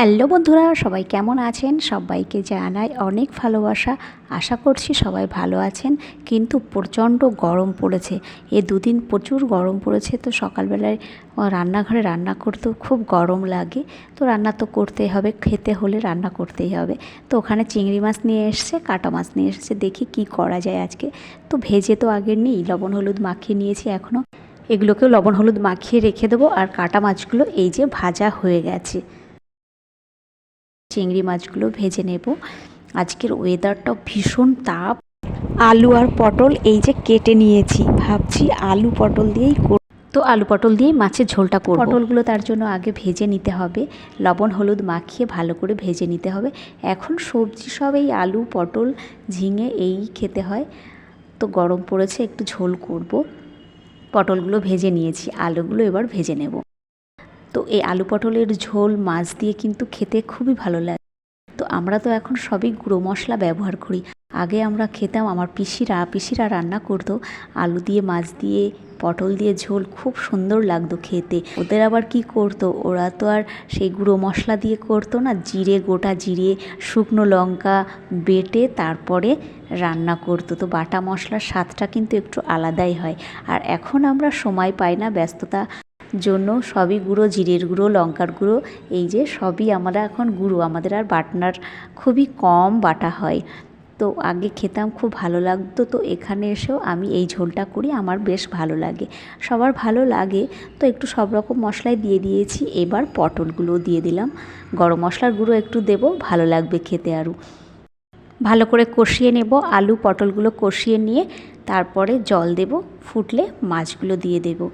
Hello বন্ধুরা, সবাই কেমন আছেন? সবাইকে জানাই অনেক ভালোবাসা। আশা করছি সবাই ভালো আছেন। কিন্তু প্রচণ্ড গরম পড়েছে। এ দুদিন প্রচুর গরম পড়েছে তো সকালবেলায় রান্নাঘরে রান্না করতেও খুব গরম লাগে। তো রান্না তো করতেই হবে, খেতে হলে রান্না করতেই হবে। তো ওখানে চিংড়ি মাছ নিয়ে এসছে, কাটা মাছ নিয়ে এসছে, দেখি কি করা যায় আজকে। তো ভেজে তো আগে নিই, লবণ, হলুদ মাখিয়ে নিয়েছি এখনও। এগুলোকেও লবণ, হলুদ মাখিয়ে রেখে দেবো। আর কাটা মাছগুলো এই যে ভাজা হয়ে গেছে। চিংড়ি মাছগুলো ভেজে নেব। আজকের ওয়েদারটা ভীষণ তাপ। আলু আর পটল এই যে কেটে নিয়েছি, ভাবছি আলু পটল দিয়েই তো আলু পটল দিয়েই মাছের ঝোলটা করব। পটলগুলো তার জন্য আগে ভেজে নিতে হবে। লবণ, হলুদ মাখিয়ে ভালো করে ভেজে নিতে হবে। এখন সবজি সব এই আলু, পটল ঝিঙে এই খেতে হয়। তো গরম পড়েছে, একটু ঝোল করব। পটলগুলো ভেজে নিয়েছি, আলুগুলো এবার ভেজে নেব। তো এই আলু পটলের ঝোল, মাছ দিয়ে কিন্তু খেতে খুবই ভালো লাগে। তো আমরা তো এখন সবই গুঁড়ো মশলা ব্যবহার করি। আগে আমরা খেতাম, আমার পিসিরা পিসিরা রান্না করতো। আলু দিয়ে, মাছ দিয়ে, পটল দিয়ে ঝোল খুব সুন্দর লাগতো খেতে। ওদের আবার কি করতো? ওরা তো আর সেই গুঁড়ো মশলা দিয়ে করতো না, জিরে, গোটা জিরে, শুকনো লঙ্কা বেটে তারপরে রান্না করতো। তো বাটা মশলার স্বাদটা কিন্তু একটু আলাদাই হয়। আর এখন আমরা সময় পাই না ব্যস্ততা জন্য সবই গুঁড়ো, জিরের গুঁড়ো, লঙ্কার গুঁড়ো, এই যে সবই আমরা এখন গুঁড়ো। আমাদের আর বাটনার খুবই কম বাটা হয়। তো আগে খেতাম, খুব ভালো লাগতো। তো এখানে এসেও আমি এই ঝোলটা করি, আমার বেশ ভালো লাগে। সবার ভালো লাগে, তো একটু সব রকম মশলাই দিয়ে দিয়েছি। এবার পটলগুলো দিয়ে দিলাম। গরম মশলার গুঁড়ো একটু দেব, ভালো লাগবে খেতে আরও। ভালো করে কষিয়ে নেব। আলু পটলগুলো কষিয়ে নিয়ে, তারপরে জল দেব, ফুটলে মাছগুলো দিয়ে দেবো।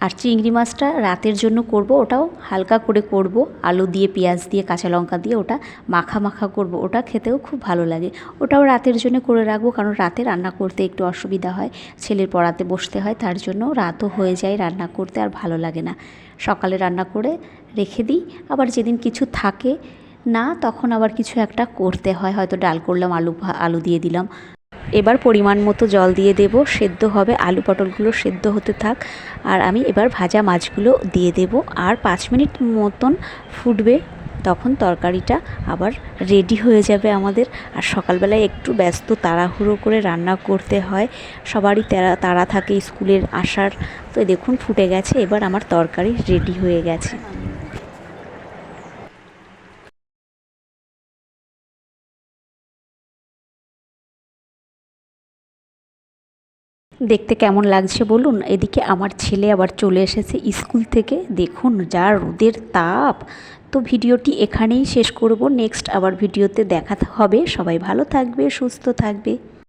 আর চিংড়ি মাছটা রাতের জন্য করব ওটাও হালকা করে করব, আলু দিয়ে, পেঁয়াজ দিয়ে, কাঁচা লঙ্কা দিয়ে ওটা মাখা মাখা করব, ওটা খেতেও খুব ভালো লাগে। ওটাও রাতের জন্য করে রাখব কারণ রাতে রান্না করতে একটু অসুবিধা হয়, ছেলের পড়াতে বসতে হয় তার জন্য রাতও হয়ে যায় রান্না করতে আর ভালো লাগে না। সকালে রান্না করে রেখে দিই, আবার যেদিন কিছু থাকে না তখন আবার কিছু একটা করতে হয়, হয়তো ডাল করলাম, আলু আলু দিয়ে দিলাম। এবার পরিমাণ মতো জল দিয়ে দেব, সেদ্ধ হবে, আলু পটলগুলো সেদ্ধ হতে থাক। আর আমি এবার ভাজা মাছগুলো দিয়ে দেব। আর পাঁচ মিনিট মতন ফুটবে, তখন তরকারিটা আবার রেডি হয়ে যাবে আমাদের। আর সকালবেলায় একটু ব্যস্ত তাড়াহুড়ো করে রান্না করতে হয়। সবারই তারা, তাড়া থাকে স্কুলের আসার। তো দেখুন, ফুটে গেছে, এবার আমার তরকারি রেডি হয়ে গেছে। দেখতে কেমন লাগছে বলুন? এদিকে আমার ছেলে আবার চলে এসেছে স্কুল থেকে। দেখুন, যা রোদের তাপ। তো ভিডিওটি এখানেই শেষ করব। নেক্সট আবার ভিডিওতে দেখা হবে। সবাই ভালো থাকবে, সুস্থ থাকবে।